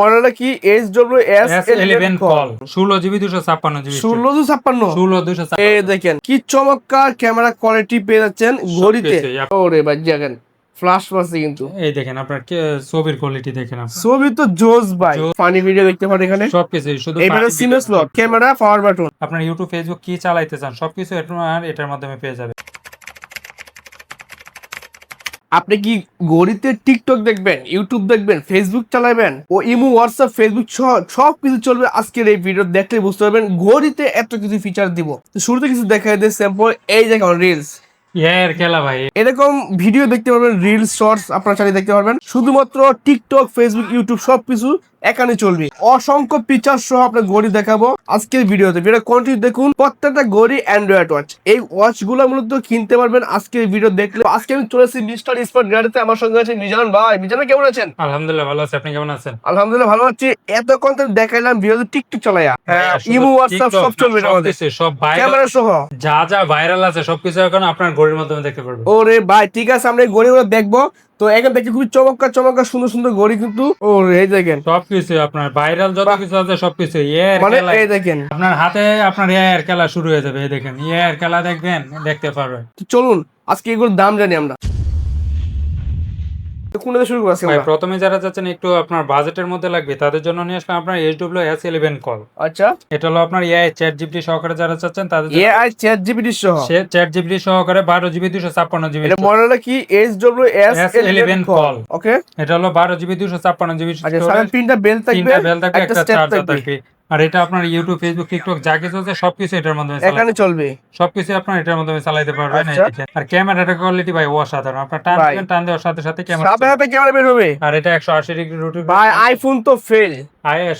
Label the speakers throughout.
Speaker 1: মডেলটা কি? H W S
Speaker 2: eleven call ষোলো জিবি দুশো ছাপ্পান্ন জিবি
Speaker 1: ষোলো দু ছাপ্পান্ন?
Speaker 2: ষোলো দুশো
Speaker 1: এই দেখেন কি চমৎকার ক্যামেরা কোয়ালিটি পেয়ে যাচ্ছেন ঘড়িতে। ওরে ভাই দেখেন ফ্লাশ পাচ্ছে কিন্তু।
Speaker 2: এই দেখেন আপনার ছবির কোয়ালিটি দেখেন
Speaker 1: ছবি তো জোস ভাই। ফানি ভিডিও দেখতে পারেন এখানে।
Speaker 2: সবকিছু শুধু
Speaker 1: এবারে
Speaker 2: দিতে-
Speaker 1: স্লট ক্যামেরা পাওয়ার বাটন
Speaker 2: আপনার ইউটিউব ফেসবুক কি চালাইতে চান সবকিছু এটার মাধ্যমে পেয়ে যাবে
Speaker 1: আপনি কি গরিতে টিকটক দেখবেন ইউটিউব দেখবেন ফেসবুক চালাবেন ও ইমো হোয়াটসঅ্যাপ ফেসবুক সব কিছু চলবে আজকের এই ভিডিও দেখলে বুঝতে পারবেন ঘড়িতে এত কিছু ফিচার দিব। শুরুতে কিছু দেখাই দেয় স্যাম্পল এই দেখুন রিলস
Speaker 2: এর খেলা ভাই?
Speaker 1: এরকম ভিডিও দেখতে পারবেন রিলস শর্টস আপনারা চালিয়ে দেখতে পারবেন। শুধুমাত্র টিকটক ফেসবুক ইউটিউব সবকিছু এখানে চলবে। অসংখ্য ফিচার সহ আপনার ঘড়ি দেখাবো আজকের ভিডিওতে। ভিডিও কন্টিনিউ দেখুন। প্রত্যেকটা ঘড়ি অ্যান্ড্রয়েড ওয়াচ এই ওয়াচগুলো মূলত কিনতে পারবেন আজকের ভিডিও দেখলে। আজকে আমি চলে এসেছি মিস্টার স্পট গাড়িতে আমার সঙ্গে আছে মিজান ভাই। মিজান কেমন আছেন?
Speaker 2: আলহামদুলিল্লাহ ভালো আছে। আপনি কেমন আছেন?
Speaker 1: আলহামদুলিল্লাহ ভালো আছি। এত কন্টেন্ট দেখাইলাম ভিডিও টিকটক চালাইয়া হ্যাঁ,
Speaker 2: শুধু
Speaker 1: ইমো হোয়াটসঅ্যাপ সব চলবে আমাদের।
Speaker 2: সব
Speaker 1: ক্যামেরা সহ।
Speaker 2: যা যা ভাইরাল আছে সবকিছু এখন আপনার ঘড়ির মাধ্যমে দেখতে পারবেন।
Speaker 1: ওরে ভাই ঠিক আছে আমরা এই ঘড়িগুলো দেখব। তো এখান থেকে খুবই চমৎকার চমৎকার সুন্দর সুন্দর ঘড়ি কিন্তু। ও এই দেখেন।
Speaker 2: সবকিছু আপনার ভাইরাল যত কিছু আছে সবকিছু
Speaker 1: মানে এই দেখেন।
Speaker 2: আপনার হাতে আপনার এয়ার খেলা শুরু হয়ে যাবে এই দেখেন। এয়ার খেলা দেখবেন দেখতে পারবেন।
Speaker 1: চলুন আজকে এগুলোর দাম জানি আমরা। তো কোন থেকে শুরু করছি
Speaker 2: ভাই প্রথমে যারা যাচ্ছেন একটু আপনার বাজেটের মধ্যে লাগবে তাদের জন্য নিয়ে আসলাম আপনার H W S eleven call
Speaker 1: আচ্ছা।
Speaker 2: এটা হলো আপনার এআই চ্যাট জিপিটি সহকারে যারা চাচ্ছেন তাদের
Speaker 1: এআই চ্যাট জিপিটি সহ?
Speaker 2: চ্যাট জিপিটি সহকারে বারো জিবি দুশো ছাপ্পান্ন জিবি
Speaker 1: এটা মডেলটা কি H W S
Speaker 2: S11 call।
Speaker 1: Okay
Speaker 2: এটা হলো বারো জিবি দুশো ছাপ্পান্ন জিবি
Speaker 1: আচ্ছা সামনে তিনটা বেল থাকবে
Speaker 2: তিনটা বেল থাকবে
Speaker 1: একটা
Speaker 2: চার্জার
Speaker 1: থাকবে।
Speaker 2: আর এটা আপনার ইউটিউব ফেসবুক টিকটক যা কিছু আছে সবকিছু এটার মাধ্যমে
Speaker 1: এখানে চলবে।
Speaker 2: সবকিছু আপনার এটার মাধ্যমে চালাতে পারবেন।
Speaker 1: আচ্ছা।
Speaker 2: আর ক্যামেরাটার কোয়ালিটি ভাই অসাধারণ। আপনার টান। দিবেন টান দেওয়ার সাথে সাথে ক্যামেরা
Speaker 1: সাথে সাথে ক্যামেরা বের হবে।
Speaker 2: আর এটা একশো আশি ডিগ্রি রুটি
Speaker 1: ভাই আইফোন তো ফেল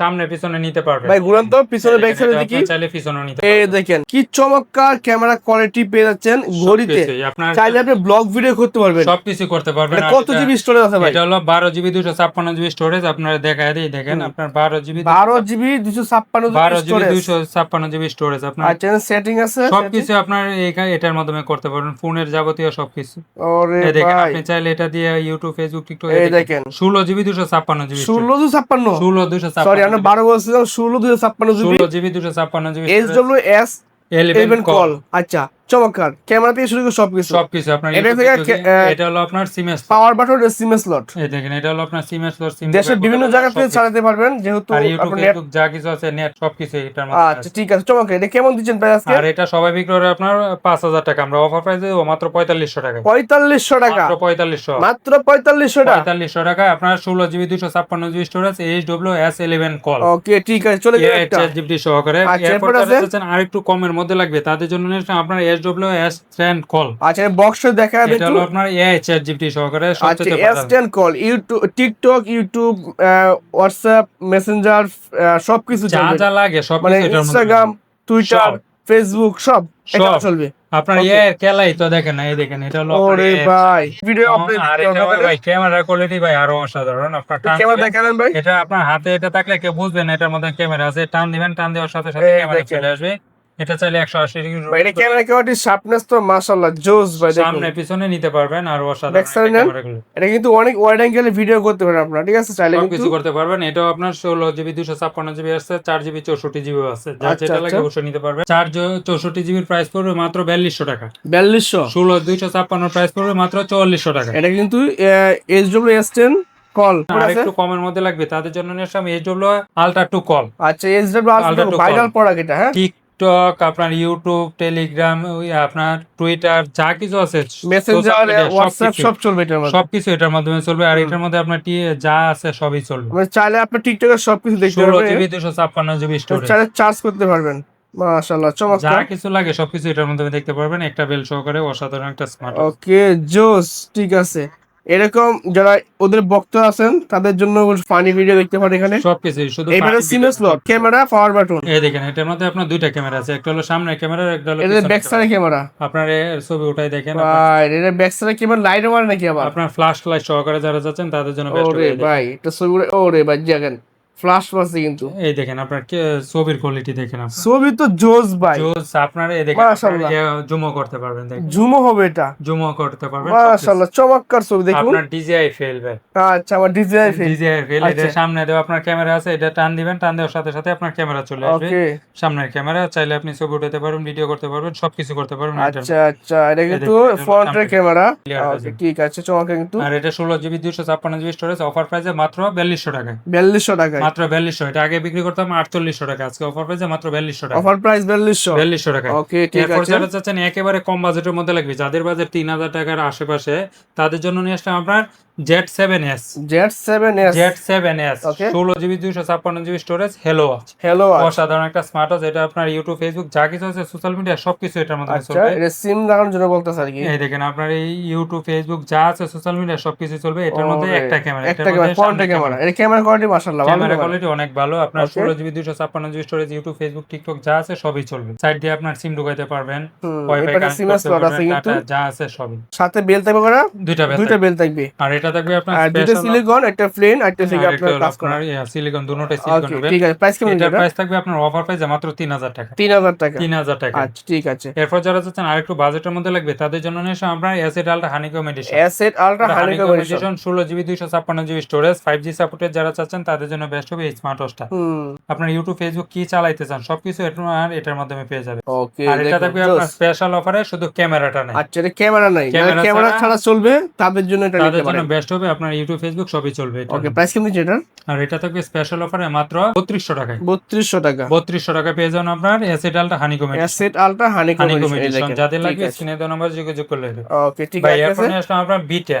Speaker 2: সামনে পিছনে নিতে পারবে
Speaker 1: ভাই ঘুরান তো পিছনে ব্যাক সাইডে দেখি।
Speaker 2: চাইলে পিছনে নিতে
Speaker 1: এই দেখেন কি চমৎকার ক্যামেরা কোয়ালিটি পেয়ে যাচ্ছেন ঘড়িতে।
Speaker 2: আপনার
Speaker 1: চাইলে আপনি ব্লগ ভিডিও করতে পারবেন।
Speaker 2: সবকিছু করতে পারবেন।
Speaker 1: কত জিবি স্টোরেজ আছে ভাই?
Speaker 2: এটা হলো বারো জিবি দুশো ছাপ্পান্ন জিবি স্টোরেজ আপনারা দেখায় দিই দেখেন আপনার বারো জিবি
Speaker 1: বারো জিবি দুশো ছাপ্পান্ন
Speaker 2: দুশো ছাপ্পান্ন জিবি স্টোরেজ আপনার
Speaker 1: আচ্ছা সেটিং আছে
Speaker 2: সবকিছু আপনার এখানে এটার মাধ্যমে করতে পারবেন। ফোনের যাবতীয় সবকিছু।
Speaker 1: ওরে
Speaker 2: দেখেন আপনি চাইলে এটা দিয়ে ইউটিউব ফেসবুক টিকটক
Speaker 1: এই দেখেন।
Speaker 2: ষোলো জিবি দুশো ছাপ্পান্ন জিবি
Speaker 1: ষোলো দুশো ছাপ্পান্ন?
Speaker 2: ষোলো দুশো
Speaker 1: সরি আমরা বারো বলছিলাম ষোলো দুশো ছাপ্পান্ন জিবি।
Speaker 2: ষোলো জিবি দুশো ছাপ্পান্ন GB
Speaker 1: S W S
Speaker 2: eleven call
Speaker 1: আচ্ছা। চমৎকার। ক্যামেরা থেকে শুরু করে সবকিছু।
Speaker 2: সবকিছু আপনার
Speaker 1: এটা থেকে
Speaker 2: এটা হলো আপনার
Speaker 1: পাওয়ার বাটন সিম স্লট
Speaker 2: এই দেখেন এটা হলো আপনার সিমএস সিম
Speaker 1: দেশের বিভিন্ন জায়গা থেকে চালাতে পারবেন যেহেতু আপনার নেট
Speaker 2: যা কিছু আছে নেট সবকিছু এটার মধ্যে
Speaker 1: আচ্ছা ঠিক আছে চমৎকার। এটা কেমন দিচ্ছেন আজকে?
Speaker 2: আর এটা সবাই বিক্রি করে আপনার পাঁচ হাজার টাকা। আমরা অফার প্রাইসে মাত্র পঁয়তাল্লিশশো টাকা।
Speaker 1: পঁয়তাল্লিশশো টাকা।
Speaker 2: মাত্র পঁয়তাল্লিশশো।
Speaker 1: মাত্র পঁয়তাল্লিশশো টাকা।
Speaker 2: পঁয়তাল্লিশশো টাকা আপনার ষোলো জিবি দুশো ছাপ্পান্ন GB storage H W S eleven call
Speaker 1: okay ঠিক আছে চলে যাবে
Speaker 2: চ্যাট সহকারে।
Speaker 1: আচ্ছা,
Speaker 2: এরপর
Speaker 1: এরপর
Speaker 2: যারা
Speaker 1: আছে?
Speaker 2: চাচ্ছেন আর একটু কমের মধ্যে লাগবে তাদের জন্য আপনার ডব্লিউ এস ট্রেন্ড কল
Speaker 1: আচ্ছা বক্সে দেখা যাবে
Speaker 2: এটা হলো আপনার এআই চ্যাট জিপিটি সহকারে
Speaker 1: আচ্ছা S call YouTube TikTok YouTube WhatsApp Messenger সবকিছু
Speaker 2: যা যা লাগে সব
Speaker 1: মানে ইনস্টাগ্রাম টুইটার ফেসবুক সব।
Speaker 2: সব।
Speaker 1: চলবে।
Speaker 2: আপনার খেলাই তো দেখেন এই দেখেন এটা হলো
Speaker 1: ওরে ভাই ভিডিও
Speaker 2: ভাই ক্যামেরা কোয়ালিটি ভাই আরও অসাধারণ। আপনার টান
Speaker 1: ক্যামেরা দেখালেন ভাই।
Speaker 2: এটা আপনার হাতে এটা থাকলে কেউ বুঝবেন এটার মধ্যে ক্যামেরা আছে টান দিবেন টান দেওয়ার সাথে সাথে ক্যামেরা চলে আসবে। এটা চাইলে একশো আশি ডিগ্রি
Speaker 1: এটা ক্যামেরা কোয়ালিটি শার্পনেস তো মাশাআল্লাহ জোস ভাই দেখুন।
Speaker 2: সামনে পিছনে নিতে পারবেন আর অসাধারণ? ক্যামেরাগুলো।
Speaker 1: এটা কিন্তু অনেক ওয়াইড অ্যাঙ্গেলে ভিডিও করতে পারেন আপনারা ঠিক আছে? চাইলে কিন্তু
Speaker 2: করতে পারবেন। এটাও আপনার ষোলো জিবি দুশো ছাপ্পান্ন জিবি আছে চার জিবি চৌষট্টি জিবি আছে যা
Speaker 1: আচ্ছা,
Speaker 2: যেটা লাগে
Speaker 1: আচ্ছা।
Speaker 2: অবশ্যই নিতে পারবেন। চার চৌষট্টি জিবির প্রাইস পড়বে মাত্র বিয়াল্লিশশো টাকা।
Speaker 1: বিয়াল্লিশশো?
Speaker 2: ষোলো দুইশো ছাপ্পান্ন প্রাইস পড়বে মাত্র চুয়াল্লিশশো টাকা।
Speaker 1: এটা কিন্তু H W S ten call
Speaker 2: আর একটু কমের মধ্যে লাগবে তাদের জন্য নিয়ে আসলাম H W ultra two call
Speaker 1: আচ্ছা H W
Speaker 2: Ultra
Speaker 1: viral product এটা হ্যাঁ?
Speaker 2: টিকটক আপনার ইউটিউব টেলিগ্রাম ওই আপনার টুইটার যা কিছু আছে
Speaker 1: মেসেঞ্জার হোয়াটসঅ্যাপ সব চলবে এটার মধ্যে।
Speaker 2: সবকিছু এটার মাধ্যমে চলবে আর এটার মধ্যে আপনার যা আছে সবই চলবে।
Speaker 1: মানে চাইলে আপনি টিকটকের সবকিছু দেখতে পারবেন।
Speaker 2: জিবি দুশো ছাপ্পান্ন জিবি স্টোরেজ
Speaker 1: চাইলে চার্জ করতে পারবেন। মাশাআল্লাহ চমৎকার।
Speaker 2: যা কিছু লাগে সবকিছু এটার মধ্যে দেখতে পারবেন একটা বেল সহকারে অসাধারণ একটা স্মার্ট
Speaker 1: ওকে জোস ঠিক আছে। এরকম যারা ওদের বক্তা আছেন তাদের জন্য ফানি ভিডিও দেখতে পারেন এখানে।
Speaker 2: সবকিছু শুধু
Speaker 1: এবারে
Speaker 2: দিতে-
Speaker 1: স্লট ক্যামেরা পাওয়ার বাটন
Speaker 2: এই দেখেন এটার মধ্যে আপনার দুইটা ক্যামেরা আছে একটা হলো সামনে ক্যামেরা একটা হলো
Speaker 1: এটা ব্যাক সাইড ক্যামেরা
Speaker 2: আপনার এর ছবি উঠাই দেখেন
Speaker 1: ভাই এটা ব্যাক সাইড ক্যামেরা লাইট ওয়ার নাকি আবার?
Speaker 2: আপনার ফ্ল্যাশ লাইট সহকারে যারা যাচ্ছেন তাদের জন্য বেস্ট
Speaker 1: ওরে ভাই এটা ছবি ওরে ভাই দেখেন। ফ্লাশ কিন্তু।
Speaker 2: এই দেখেন আপনার ছবির কোয়ালিটি দেখেন আপনি
Speaker 1: ছবি তো জোস ভাই।
Speaker 2: জোস আপনার এই দেখেন। জুমও করতে পারবেন দেখেন।
Speaker 1: জুমও হবে এটা।
Speaker 2: জুমও করতে পারবেন
Speaker 1: মাশাআল্লাহ চমৎকার ছবি দেখুন।
Speaker 2: আপনার ডিজিআই ফেল ভাই।
Speaker 1: আচ্ছা আমার ডিজাইন
Speaker 2: ডিজিআই ফেল এটা। সামনে দেওয়া আপনার ক্যামেরা আছে এটা টান দিবেন টান দেওয়ার সাথে সাথে আপনার ক্যামেরা চলে আসবে। সামনের ক্যামেরা চাইলে আপনি ছবি উঠাতে পারবেন ভিডিও করতে পারবেন সবকিছু করতে পারবেন।
Speaker 1: আচ্ছা আচ্ছা এটা কিন্তু ফ্রন্টের ক্যামেরা। ঠিক আছে চমৎকার কিন্তু।
Speaker 2: আর এটা ষোলো জিবি দুইশো ছাপ্পান্ন জিবি স্টোরেজ অফার প্রাইসে মাত্র বিয়াল্লিশশো টাকায়।
Speaker 1: বিয়াল্লিশশো টাকায়।
Speaker 2: মাত্র বিয়াল্লিশশো। এটা আগে বিক্রি করতাম আটচল্লিশশো টাকা। আজকে অফার প্রাইসে মাত্র বিয়াল্লিশশো টাকা।
Speaker 1: অফার প্রাইস বিয়াল্লিশশো।
Speaker 2: বিয়াল্লিশশো টাকা।
Speaker 1: ওকে ঠিক
Speaker 2: এরপর
Speaker 1: আছে।
Speaker 2: যারা চাচ্ছেন একেবারে কম বাজেটের মধ্যে লাগবে যাদের বাজেট তিন হাজার টাকার আশেপাশে তাদের জন্য নিয়ে আসলাম আপনার Z seven S
Speaker 1: Z seven S
Speaker 2: Z seven S ষোলো জিবি দুইশো ছাপ্পান্ন GB storage hello watch
Speaker 1: hello
Speaker 2: অসাধারণ একটা স্মার্ট ওয়াচ এটা আপনার ইউটিউব ফেসবুক যা কিছু আছে সোশ্যাল মিডিয়া সবকিছু এটার মধ্যে
Speaker 1: আচ্ছা
Speaker 2: চলবে।
Speaker 1: এটা সিম লাগানোর জন্য বলতেছে আর কি।
Speaker 2: এই দেখেন আপনার এই ইউটিউব ফেসবুক যা আছে সোশ্যাল মিডিয়া সবকিছু চলবে। এটার মধ্যে একটা ক্যামেরা
Speaker 1: একটা ক্যামেরা ক্যামেরা এটা ক্যামেরা কোয়ালিটি মাশাআল্লাহ
Speaker 2: ক্যামেরা কোয়ালিটি অনেক ভালো আপনার ষোলো জিবি দুইশো ছাপ্পান্ন GB storage YouTube Facebook TikTok যা আছে সবই চলবে। সাইড দিয়ে আপনার সিম ঢুকাইতে পারবেন। ওয়াইফাই কানেক্ট
Speaker 1: সিম
Speaker 2: করতে
Speaker 1: আছে
Speaker 2: পারবেন যা আছে সবই।
Speaker 1: সাথে বেল থাকবে
Speaker 2: দুইটা
Speaker 1: বেল থাকবে।
Speaker 2: আর এটা থাকবে আপনার দুটো
Speaker 1: সিলিকন একটা প্লেন একটা থেকে আপনার কাজ করা
Speaker 2: সিলিকন দুটোটাই সিলিকন হবে।
Speaker 1: ঠিক আছে প্রাইস কেমন
Speaker 2: এটা
Speaker 1: এটা
Speaker 2: প্রাইস থাকবে আপনার অফার প্রাইস মাত্র তিন হাজার টাকা।
Speaker 1: তিন হাজার টাকা।
Speaker 2: তিন হাজার টাকা।
Speaker 1: আচ্ছা ঠিক আছে।
Speaker 2: এরপর যারা চাচ্ছেন আরেকটু বাজেটের মধ্যে লাগবে তাদের জন্য নিয়ে আমরা asset ultra honeycomb edition
Speaker 1: asset ultra honeycomb edition
Speaker 2: edition ষোলো জিবি দুইশো ছাপ্পান্ন জিবি স্টোরেজ ফাইভ জি সাপোর্টের যারা চাচ্ছেন তাদের জন্য বেস্ট হবে এই স্মার্ট ওয়াচটা আপনার ইউটিউব ফেসবুক কি চালাইতে চান সবকিছু আপনার এটার মাধ্যমে পেয়ে যাবে
Speaker 1: ওকে
Speaker 2: আর এটা থাকবে আপনার স্পেশাল অফারে শুধু ক্যামেরাটা নাই।
Speaker 1: আচ্ছা এটা ক্যামেরা নাই।
Speaker 2: মানে
Speaker 1: ক্যামেরা
Speaker 2: ছাড়া
Speaker 1: চলবে তাদের জন্য এটা নিতে পারেন।
Speaker 2: বেস্ট হবে আপনার ইউটিউব ফেসবুক সবই চলবে
Speaker 1: ওকে প্রাইস কেমন এটা
Speaker 2: আর এটা থাকবে স্পেশাল অফারে মাত্র 3200 টাকায়।
Speaker 1: 3200 টাকা।
Speaker 2: 3200 টাকা পেয়ে যাবেন আপনার
Speaker 1: অ্যাসেট আলটা হানি
Speaker 2: কমে
Speaker 1: অ্যাসেট আলটা
Speaker 2: হানি
Speaker 1: কমে
Speaker 2: যাদের লাগবে স্ক্রিনে দেওয়া নাম্বার যোগাযোগ করে করলে
Speaker 1: ওকে ঠিক আছে।
Speaker 2: ভাই
Speaker 1: এখন আসলে
Speaker 2: আপনার বিটা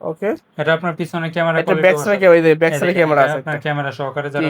Speaker 1: ওকে
Speaker 2: এটা আপনার পিছনে ক্যামেরা
Speaker 1: এটা ব্যাক সাইডে ক্যামেরা এই ব্যাক সাইডে ক্যামেরা আছে
Speaker 2: আপনার ক্যামেরা সহকারে যারা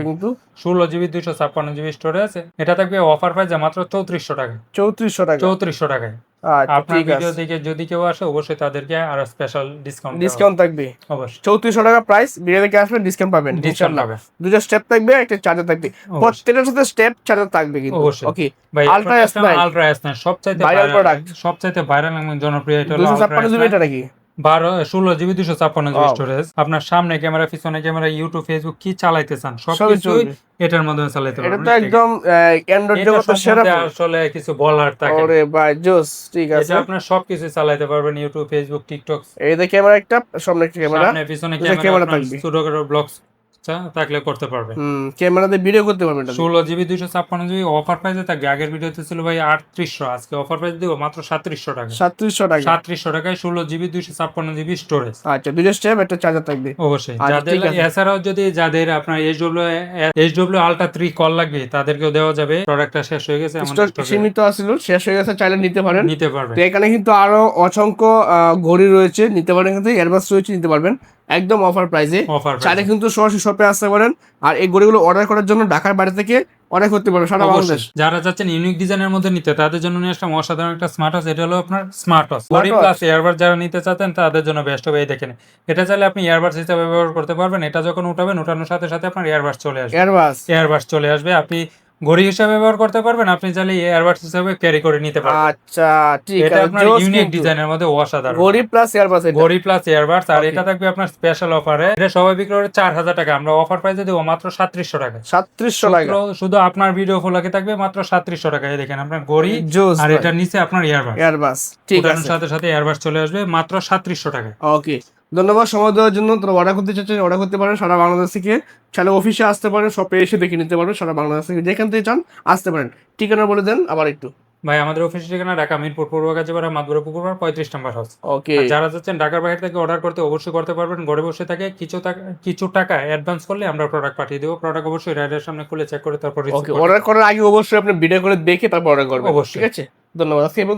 Speaker 1: কিন্তু।
Speaker 2: ষোলো জিবি দুইশো ছাপ্পান্ন জিবি স্টোরেজ আছে। এটা থাকবে অফার প্রাইস মাত্র চৌত্রিশশো টাকা।
Speaker 1: চৌত্রিশশো টাকা।
Speaker 2: চৌত্রিশশো টাকায়।
Speaker 1: আচ্ছা
Speaker 2: আপনার ভিডিও দেখে যদি কেউ আসে অবশ্যই তাদেরকে আরও স্পেশাল ডিসকাউন্ট
Speaker 1: ডিসকাউন্ট থাকবে।
Speaker 2: অবশ্যই।
Speaker 1: চৌত্রিশশো টাকা প্রাইস ভিডিও দেখে আসলে ডিসকাউন্ট পাবেন।
Speaker 2: ডিসকাউন্ট
Speaker 1: দুটো স্টেপ থাকবে একটা চার্জার থাকবে। প্রত্যেকটার সাথে স্টেপ চার্জার থাকবে কিন্তু। ওকে
Speaker 2: ভাই
Speaker 1: Ultra S9
Speaker 2: ultra S nine সবচাইতে ভাইরাল
Speaker 1: product।
Speaker 2: সবচাইতে ভাইরাল এবং জনপ্রিয় এটা হলো
Speaker 1: দুশো
Speaker 2: Ultra
Speaker 1: ছাপ্পান্ন জিবি এটা নাকি?
Speaker 2: বারো ষোলো জিবি দুশো ছাপ্পান্ন জিবি স্টোরেজ আপনার সামনে ক্যামেরা পিছনে ক্যামেরা ইউটিউব ফেসবুক কি চালাইতে চান? সবকিছুই এটার মাধ্যমে চালাইতে
Speaker 1: এটা তো একদম অ্যান্ড্রয়েড
Speaker 2: এটা
Speaker 1: জগতের সেরা
Speaker 2: আসলে কিছু বলার থাকে।
Speaker 1: ওরে ভাই জোস ঠিক আছে।
Speaker 2: এটা আপনার সবকিছু চালাইতে পারবেন ইউটিউব ফেসবুক টিকটক
Speaker 1: এই যে ক্যামেরা একটা সামনে একটা ক্যামেরা।
Speaker 2: সামনে পিছনে ক্যামেরা
Speaker 1: ছোট
Speaker 2: ছোটখাটো ব্লগস থাকলে করতে পারবেন
Speaker 1: হুম ক্যামেরাতে ভিডিও করতে পারবেন এটা
Speaker 2: ষোলো জিবি দুইশো ছাপ্পান্ন জিবি অফার প্রাইসে থাকবে। আগের ভিডিওতে ছিল ভাই আটত্রিশশো আজকে অফার প্রাইস দিব মাত্র সাতত্রিশশো টাকা।
Speaker 1: সাতত্রিশশো টাকা।
Speaker 2: সাতত্রিশশো টাকায় ষোলো জিবি দুইশো ছাপ্পান্ন জিবি স্টোরেজ
Speaker 1: আচ্ছা দুটো স্টেপ একটা চার্জার থাকবে।
Speaker 2: অবশ্যই।
Speaker 1: আচ্ছা,
Speaker 2: যাদের এছাড়াও যদি যাদের আপনার H W H W ultra three call লাগবে তাদেরকেও দেওয়া যাবে। প্রোডাক্টটা শেষ হয়ে গেছে।
Speaker 1: সীমিত আছিল শেষ হয়ে গেছে চাইলে নিতে পারেন।
Speaker 2: নিতে পারবেন।
Speaker 1: এখানে কিন্তু আরও অসংখ্য ঘড়ি রয়েছে নিতে পারেন কিন্তু এয়ারবাস রয়েছে নিতে পারবেন। একদম অফার প্রাইসে চাইলে কিন্তু সরাসরি শপে আসতে পারেন। আর এই ঘড়িগুলো অর্ডার করার জন্য ঢাকার বাইরে থেকে অর্ডার করতে পারবেন সারা বাংলাদেশ।
Speaker 2: যারা চাচ্ছেন ইউনিক ডিজাইনের মধ্যে নিতে তাদের জন্য নিয়ে আসলাম অসাধারণ একটা স্মার্ট ওয়াচ এটা হলো আপনার স্মার্ট ওয়াচ ঘড়ি প্লাস ইয়ারবাড যারা নিতে চাচ্ছেন তাদের জন্য বেস্ট হবে। এই দেখেন এটা চাইলে আপনি ইয়ারবাডস হিসেবে ব্যবহার করতে পারবেন। এটা যখন উঠাবেন উঠানোর সাথে সাথে আপনার ইয়ারবাডস চলে আসবে।
Speaker 1: এয়ারবাস
Speaker 2: এয়ারবাডস চলে আসবে। আপনি ঘড়ি হিসাবে ব্যবহার করতে পারবেন আপনি চাইলে এয়ারবাডস হিসাবে ক্যারি করে নিতে পারবেন।
Speaker 1: আচ্ছা ঠিক আছে
Speaker 2: এটা
Speaker 1: আপনার
Speaker 2: ইউনিক ডিজাইনের মধ্যে অসাধারণ।
Speaker 1: ঘড়ি প্লাস এয়ারবাস এটা।
Speaker 2: ঘড়ি প্লাস এয়ারবাডস আর এটা থাকবে আপনার স্পেশাল অফারে এটা সবাই বিক্রি করে চার হাজার টাকা। আমরা অফার প্রাইসে দেবো মাত্র সাতত্রিশশো টাকা
Speaker 1: সাতত্রিশশো টাকা।
Speaker 2: শুধু- আপনার ভিডিও ফোলাকে থাকবে মাত্র সাতত্রিশশো টাকা এই দেখেন আপনার ঘড়ি আর এটার নিচে আপনার এয়ারবাডস
Speaker 1: এয়ারবাস ঠিক আছে।
Speaker 2: সাথে সাথে এয়ারবাডস চলে আসবে মাত্র সাতত্রিশশো টাকা
Speaker 1: ওকে ধন্যবাদ সময় দেওয়ার জন্য। তোরা অর্ডার করতে চাচ্ছেন অর্ডার করতে পারেন সারা বাংলাদেশ থেকে। চাইলে অফিসে আসতে পারেন শপে এসে দেখে নিতে পারবেন সারা বাংলাদেশ থেকে। যেখান থেকে চান আসতে পারেন। ঠিকানা বলে দেন আবার একটু।
Speaker 2: ভাই আমাদের অফিস ঠিকানা ঢাকা মিরপুর পূর্ব কাজীপাড়া মাদুরা পুকুরপাড় পঁয়ত্রিশ নম্বর হাউস
Speaker 1: ওকে
Speaker 2: যারা যাচ্ছেন ঢাকার বাইরে থেকে অর্ডার করতে অবশ্যই করতে পারবেন। ঘরে বসে থাকে কিছু টাকা কিছু টাকা অ্যাডভান্স করলে আমরা প্রোডাক্ট পাঠিয়ে দেবো। প্রোডাক্ট অবশ্যই রাইডের সামনে খুলে চেক করে তারপর
Speaker 1: ওকে অর্ডার করার আগে অবশ্যই আপনি ভিডিও করে দেখে তারপর অর্ডার করবেন।
Speaker 2: অবশ্যই।
Speaker 1: ঠিক আছে? ধন্যবাদ আজকে এবং।